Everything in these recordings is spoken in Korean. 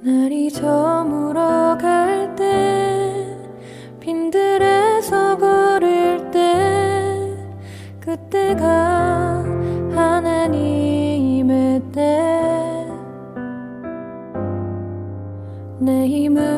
날이 저물어 갈 때 빈들에서 걸을 때 그때가 하나님의 때. 내 힘으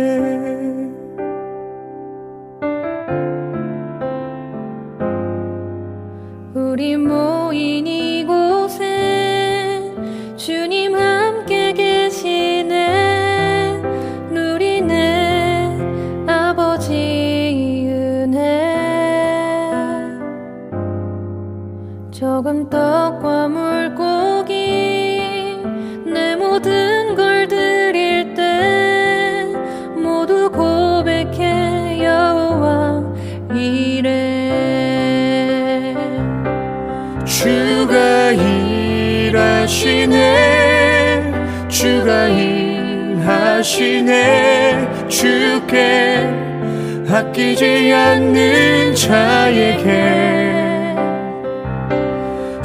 적은 떡과 물고기. 내 모든 걸 드릴 때 모두 고백해 여호와 이래. 주가 일하시네. 주가 일하시네. 주께 아끼지 않는 자에게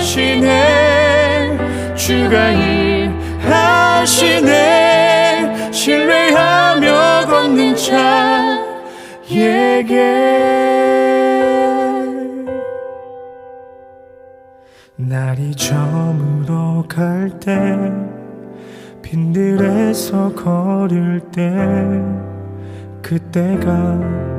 하시네. 주가 일하시네. 신뢰하며 걷는 자에게. 날이 저물어 갈 때 빈들에서 걸을 때 그때가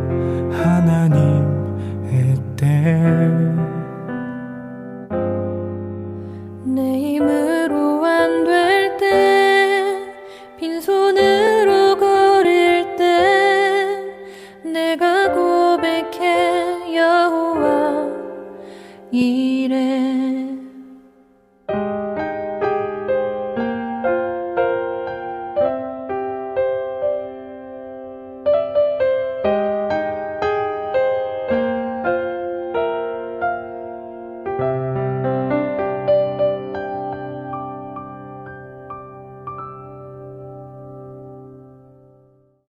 이래